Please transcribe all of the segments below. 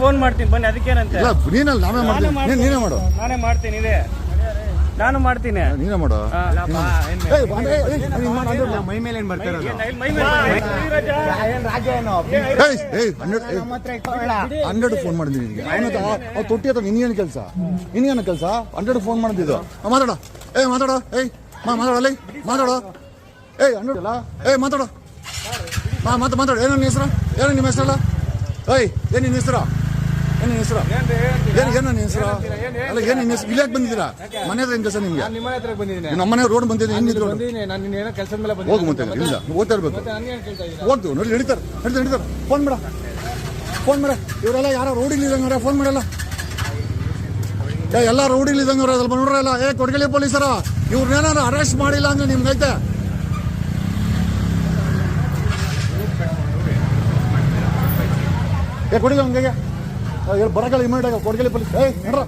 Phone ಮಾಡ್ತೀನಿ ಬನ್ನಿ ಅದಕ್ಕೇನಂತೆ? ಇಲ್ಲ ನೀನಲ್ಲ ನಾವೇ ನಾನೇ ಮಾಡ್ತೀನಿ. ನೀನ್- ನೀನೇ ಮಾಡು. ನಾನೇ ಮಾಡ್ತೀನಿ ಇದೆ. ನಾನು ಮಾಡ್ತೀನಿ. ನೀನೇ ಮಾಡು. ಏಯ್, ಬಂದೆ, ಏಯ್, ನೀನ್ ಮಾಡು, ಅಂದ್ರೆ ಮಾಡು. ಮೈ ಮೇಲೆ ಏನ್ ಬರ್ತಾ ಇರೋದು? ಏನ್ ಮೈ ಮೇಲೆ ರಾಜ ಏನು? ಏಯ್, ಏಯ್, ಹಂಡ್ರೆಡ್ ಏಯ್, ಹಂಡ್ರೆಡ್ ಫೋನ್ ಮಾಡಿದ್ದೀನಿ ನಿನಗೆ. ಅವನ ಅವ್ರು ತೊಟ್ಟಿ ಹತ್ರ ನಿನ್ಗೇನು ಕೆಲಸ? ನಿನ್ಗೇನು ಕೆಲಸ? ಹಂಡ್ರೆಡ್ ಫೋನ್ ಮಾಡಿದ್ದು ಮಾತಾಡ. ಏಯ್ ಮಾತಾಡ. ಏಯ್ ಮಾ ಮಾತಾಡಲ್ಲ ಮಾತಾಡ. ಏಯ್ ಹಂಡ್ರೆಡ್ ಅಲ್ಲ? ಏಯ್ ಮಾತಾಡ. ಮಾ ಮಾತು ಮಾತಾಡ. ಏನೋ ನಿನ್ನ ಹೆಸರು? ಏನೋ ನಿಮ್ಮ ಹೆಸರಲ್ಲ? ಏಯ್ ಏನು ನಿನ್ನ ಹೆಸರು? ಏನು ಹೆಸರು? ಏನು ಏನು ನಿನ್ನ ಹೆಸರು? ಅಲ್ಲ ಏನು ನಿನ್ನ ಹೆಸರು? ಇಲ್ಲಾಕ್ ಬಂದಿದ್ದೀರಾ? ಮನೆ ಹತ್ರ ನಿಮಗೆ? ನಿಮ್ಮ ಹತ್ರ ಬಂದಿದ್ದೀನಿ. ನಮ್ಮ ಮನೆ ರೋಡ್ ಬಂದಿದ್ದೀನಿ ಹೆಂಗೆ ಬಂದಿದ್ದೀನಿ. ನಾನು ನಿನ್ನ ಏನೋ ಕೆಲಸ ಮೇಲೆ ಹೋಗು ಬಂದಿದ್ದೀನಿ ಮತ್ತೆ ಇಲ್ಲ ಓದ್ತಾ ಇರ್ಬೇಕು. ಓದ್ತು ನೋಡಿ ಹಿಡಿತಾರೆ ಹಿಡಿತಾರೆ ಹಿಡಿತಾರೆ ಫೋನ್ ಮಾಡ. ಫೋನ್ ಮಾಡ. ಇವರೆಲ್ಲ ಯಾರೋ ರೋಡಿಗೆ ಇದ್ದಂಗಾರ ಫೋನ್ ಮಾಡಲ್ಲ. ಏ ಎಲ್ಲ ಇದ್ದಂಗೆ ಇದ್ದಂಗಾರ ಸ್ವಲ್ಪ ನೋಡ್ರಲ್ಲ. ಏ ಕೊಡಗಲಿ ಪೊಲೀಸರ ಇವ್ರನ್ನೇನಾರು ಅರೆಸ್ಟ್ ಮಾಡಿಲ್ಲ ಅಂದ್ರೆ ನಿಮ್ಗೆ ಐತೆ ಏ ಕೊಡಿಲ್ಲ ಹಂಗೆ ಬರಕಲ್ಲ ಇಮಿಡಿಯೇಟ್ ಆಗ ಕೊಡಗಲಿ ಪೊಲೀಸ್ ಏಯ್ ನೋಡ್ರ.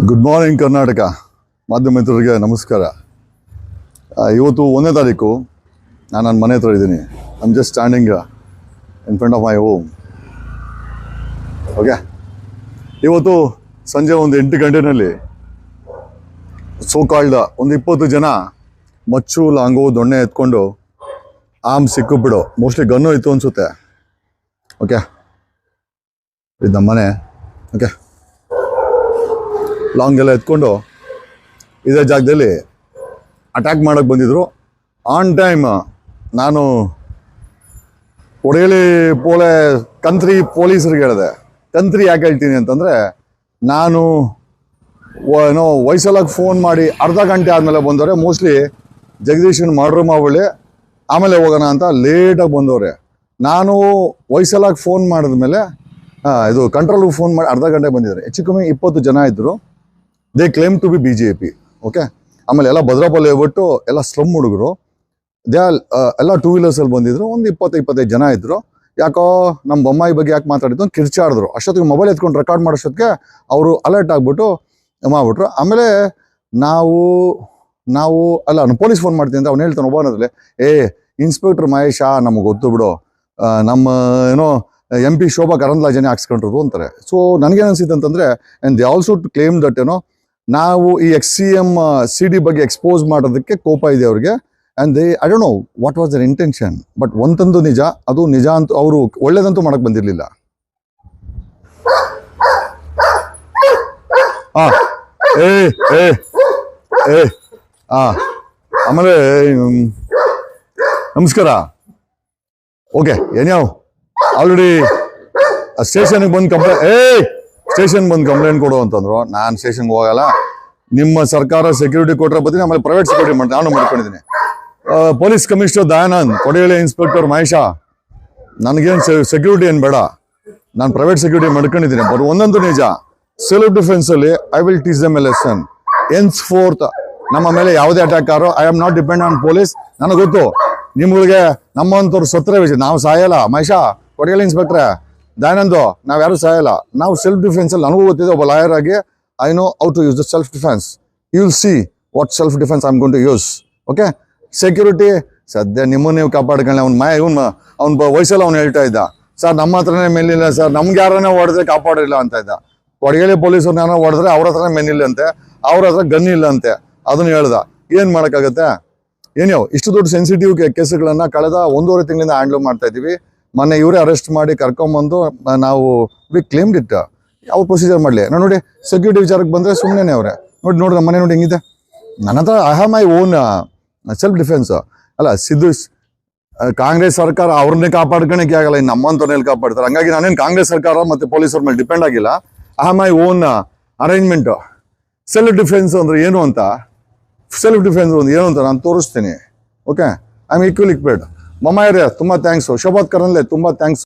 ಗುಡ್ ಮಾರ್ನಿಂಗ್ ಕರ್ನಾಟಕ ಮಾಧ್ಯಮ ಮಿತ್ರರಿಗೆ ನಮಸ್ಕಾರ. ಆ, ಇವತ್ತು ಒಂದನೇ ತಾರೀಕು ನಾನು ನನ್ನ ಮನೆ ಹತ್ರ ಇದ್ದೀನಿ. I'm just standing in front of my home okay ಇವತ್ತು ಸಂಜೆ ಒಂದು ಎಂಟು ಗಂಟೆನಲ್ಲಿ ಸೋಕಾಳ್ದ ಒಂದು ಇಪ್ಪತ್ತು ಜನ ಮಚ್ಚು, ಲಾಂಗು, ದೊಣ್ಣೆ ಎತ್ಕೊಂಡು ಆಮ್ ಸಿಕ್ಕಿಬಿಡು. ಮೋಸ್ಟ್ಲಿ ಗನ್ನು ಇತ್ತು ಅನ್ಸುತ್ತೆ. ಓಕೆ ಇದು ನಮ್ಮನೆ. ಓಕೆ ಲಾಂಗ್ ಎಲ್ಲ ಎತ್ಕೊಂಡು ಇದೇ ಜಾಗದಲ್ಲಿ ಅಟ್ಯಾಕ್ ಮಾಡೋಕ್ಕೆ ಬಂದಿದ್ರು. ಆನ್ ಟೈಮ್ ನಾನು ಒಡೆಯಲಿ ಪೋಲೆ ಕಂತ್ರಿ ಪೊಲೀಸರಿಗೆ ಹೇಳಿದೆ. ಕಂತ್ರಿ ಯಾಕೆ ಹೇಳ್ತೀನಿ ಅಂತಂದರೆ, ನಾನು, ಏನೋ ವಯಸ್ಸಲ್ಲಾಗಿ ಫೋನ್ ಮಾಡಿ ಅರ್ಧ ಗಂಟೆ ಆದಮೇಲೆ ಬಂದವ್ರೆ. ಮೋಸ್ಟ್ಲಿ ಜಗದೀಶನ್ ಮಾಡ್ರು ಮಾಡಿ ಆಮೇಲೆ ಹೋಗೋಣ ಅಂತ ಲೇಟಾಗಿ ಬಂದವ್ರೆ. ನಾನು ವಯಸ್ಸಲಾಗಿ ಫೋನ್ ಮಾಡಿದ್ಮೇಲೆ ಇದು ಕಂಟ್ರೋಲ್ಗೆ ಫೋನ್ ಮಾಡಿ ಅರ್ಧ ಗಂಟೆ ಬಂದಿದ್ದಾರೆ. ಹೆಚ್ಚು ಕಮ್ಮಿ ಇಪ್ಪತ್ತು ಜನ ಇದ್ದರು they claim to be B J P okay ಆಮೇಲೆ ಎಲ್ಲ ಭದ್ರಾಪಲ್ಲಿ ಹೋಗ್ಬಿಟ್ಟು ಎಲ್ಲ ಸ್ಲಮ್ ಹುಡುಗರು. ದೇ ಎಲ್ಲ ಟೂ ವೀಲರ್ಸಲ್ಲಿ ಬಂದಿದ್ರು. ಒಂದು ಇಪ್ಪತ್ತು, ಇಪ್ಪತ್ತೈದು ಜನ ಇದ್ದರು ಯಾಕೋ ನಮ್ಮ ಬೊಮ್ಮಾಯಿ ಬಗ್ಗೆ ಯಾಕೆ ಮಾತಾಡಿದ್ದು ಅಂತ ಕಿರ್ಚಾಡಿದ್ರು. ಅಷ್ಟೊತ್ತಿಗೆ ಮೊಬೈಲ್ ಎತ್ಕೊಂಡು ರೆಕಾರ್ಡ್ ಮಾಡೋಷ್ಟೊತ್ತಿಗೆ ಅವರು ಅಲರ್ಟ್ ಆಗಿಬಿಟ್ಟು ಮಾಡ್ಬಿಟ್ರು. ಆಮೇಲೆ ನಾವು ನಾವು, ಅಲ್ಲ, ನಾನು ಪೊಲೀಸ್ ಫೋನ್ ಮಾಡ್ತೀನಿ ಅಂತ ಅವ್ನು ಹೇಳ್ತಾನೆ ಒಬ್ಬನದ್ರಲ್ಲಿ ಏ ಇನ್ಸ್ಪೆಕ್ಟರ್ ಮಹೇಶ, ನಮ್ಗೆ ಗೊತ್ತು ಬಿಡು. ನಮ್ಮ, ಏನೋ ಎಂ ಪಿ ಶೋಭಾ ಕರಂದ್ಲಾಜನೆ ಹಾಕ್ಸ್ಕೊಂಡ್ರು ಅಂತಾರೆ. ಸೊ ನನಗೇನು ಅನಿಸಿದ್ದು ಅಂತಂದರೆ and they also to claim that ಏನೋ, ನಾವು ಈ ex C M C D ಬಗ್ಗೆ ಎಕ್ಸ್ಪೋಸ್ ಮಾಡೋದಕ್ಕೆ ಕೋಪ ಇದೆ ಅವ್ರಿಗೆ. And they I don't know what was their intention but ಒಂದಂತೂ ನಿಜ, ಅದು ನಿಜ ಅಂತೂ ಅವರು ಒಳ್ಳೇದಂತೂ ಮಾಡಕ್ಕೆ ಬಂದಿರಲಿಲ್ಲ. ಹಾಂ ಏ ಏ ಏ ಹಾಂ ಆಮೇಲೆ ನಮಸ್ಕಾರ. ಓಕೆ ಏನ್ಯಾವ ಆಲ್ರೆಡಿ ಸ್ಟೇಷನ್ಗೆ ಬಂದು ಕಂಪ್ಲೇಂಟ್ ಏ ಸ್ಟೇಷನ್ ಬಂದು ಕಂಪ್ಲೇಂಟ್ ಕೊಡು ಅಂತಂದ್ರು. ನಾನು ಸ್ಟೇಷನ್ಗೆ ಹೋಗಲ್ಲ. ನಿಮ್ಮ ಸರ್ಕಾರ ಸೆಕ್ಯೂರಿಟಿ ಕೊಟ್ಟರೆ ಬರ್ತೀನಿ, ಆಮೇಲೆ ಪ್ರೈವೇಟ್ ಸೆಕ್ಯೂರಿಟಿ ಮಾಡ್ತೀನಿ. ನಾನು ಮಾಡ್ಕೊಂಡಿದ್ದೀನಿ. ಪೊಲೀಸ್ ಕಮಿಷನರ್ ದಯಾನಂದ್ ಕೊಡಗೇಳಿ ಇನ್ಸ್ಪೆಕ್ಟರ್ ಮಹೇಶ, ನನಗೇನು ಸೆಕ್ಯೂರಿಟಿ ಏನು ಬೇಡ. ನಾನು ಪ್ರೈವೇಟ್ ಸೆಕ್ಯೂರಿಟಿ ಮಾಡ್ಕೊಂಡಿದ್ದೀನಿ. ಬಟ್ ಒಂದೊಂದು ನಿಜ. Self ಡಿಫೆನ್ಸಲ್ಲಿ I will teach them a lesson henceforth ನಮ್ಮ ಮೇಲೆ ಯಾವುದೇ attack arrow I am not depend on police ನನಗೆ ಗೊತ್ತು, ನಿಮ್ಗಳಿಗೆ ನಮ್ಮಂತವ್ರು ಸತ್ರ ವಿಜಯ ನಾವು ಸಾಯಲ್ಲ. ಮಹೇಶ ಕೊಡಗಲ್ ಇನ್ಸ್ಪೆಕ್ಟ್ರೆ ದಯಾನಂದು ನಾವು ಯಾರು ಸಾಯಲ್ಲ. ನಾವು ಸೆಲ್ಫ್ ಡಿಫೆನ್ಸ್ ಅಲ್ಲಿ ನನಗೂ ಗೊತ್ತಿದೆ, ಒಬ್ಬ ಲಾಯರ್ ಆಗಿ I know how to use the self defence you will see what self defence I am going to use okay security ಸದ್ಯ ನಿಮ್ಮನ್ನು ನೀವು ಕಾಪಾಡ್ಕೊಳ್ಳಿ. ಅವ್ನ ಮೈ ಇವನ್ ಅವ್ನ ವಯಸ್ಸಲ್ಲಿ ಅವ್ನು ಹೇಳ್ತಾ ಇದ್ದ. ಸರ್, ನಮ್ಮ ಹತ್ರನೇ ಮೆಲ್ಲಿಲ್ಲ ಸರ್, ನಮ್ಗೆ ಯಾರನ್ನ ಹೊಡೆದ್ರೆ ಕಾಪಾಡಿಲ್ಲ ಅಂತ ಇದ್ದ. ಕೊಡಗೇಲಿ ಪೊಲೀಸರು ಯಾರೋ ಹೊಡೆದ್ರೆ ಅವ್ರ ಹತ್ರ ಮೇನಿಲ್ಲ ಅವ್ರ ಹತ್ರ ಗನ್ ಇಲ್ಲ ಅಂತೆ. ಅದನ್ನ ಹೇಳ್ದ. ಏನು ಮಾಡೋಕ್ಕಾಗತ್ತೆ? ಏನೋ ಇಷ್ಟು ದೊಡ್ಡ ಸೆನ್ಸಿಟಿವ್ ಕೇಸುಗಳನ್ನು ಕಳೆದ ಒಂದೂವರೆ ತಿಂಗಳಿಂದ ಹ್ಯಾಂಡಲ್ ಮಾಡ್ತಾ ಇದೀವಿ ಮೊನ್ನೆ ಇವರೇ ಅರೆಸ್ಟ್ ಮಾಡಿ ಕರ್ಕೊಂಬಂದು ನಾವು ವಿ ಕ್ಲೇಮ್ಡ್ ಇಟ್ಟ ಯಾವ ಪ್ರೊಸೀಜರ್ ಮಾಡಲಿ? ನಾನು ನೋಡಿ ಸೆಕ್ಯೂರಿಟಿ ವಿಚಾರಕ್ಕೆ ಬಂದರೆ ಸುಮ್ಮನೆ ಅವರೇ. ನೋಡಿ ನೋಡಿ, ನಮ್ಮ ಮನೆ ನೋಡಿ ಹೆಂಗಿದೆ. ನನ್ನ ಹತ್ರ I have my own self defence ಅಲ್ಲ, ಸಿದ್ದು ಕಾಂಗ್ರೆಸ್ ಸರ್ಕಾರ ಅವ್ರನ್ನೇ ಕಾಪಾಡ್ಕೊಳಕ್ಕೆ ಆಗಲ್ಲ, ಇನ್ನು ನಮ್ಮಂತವ್ರಲ್ಲಿ ಕಾಪಾಡ್ತಾರೆ. ಹಂಗಾಗಿ ನಾನೇನು ಕಾಂಗ್ರೆಸ್ ಸರ್ಕಾರ ಮತ್ತೆ ಪೊಲೀಸರ ಮೇಲೆ ಡಿಪೆಂಡ್ ಆಗಿಲ್ಲ. I have my own arrangement self defence ಅಂದ್ರೆ ಏನು ಅಂತ ಸೆಲ್ಫ್ ಡಿಫೆನ್ಸ್ ಒಂದು ಏನು ಅಂತ ನಾನು ತೋರಿಸ್ತೀನಿ. ಓಕೆ ಐ ಆಮ್ ಈಕ್ವಲ್ ಇಕ್ವೇಡ್ ಮಮ್ಮ ಏರಿಯಾ ತುಂಬ ಥ್ಯಾಂಕ್ಸು ಶೋಭಾತ್ ಕರನ್ಲೆ ತುಂಬ ಥ್ಯಾಂಕ್ಸ್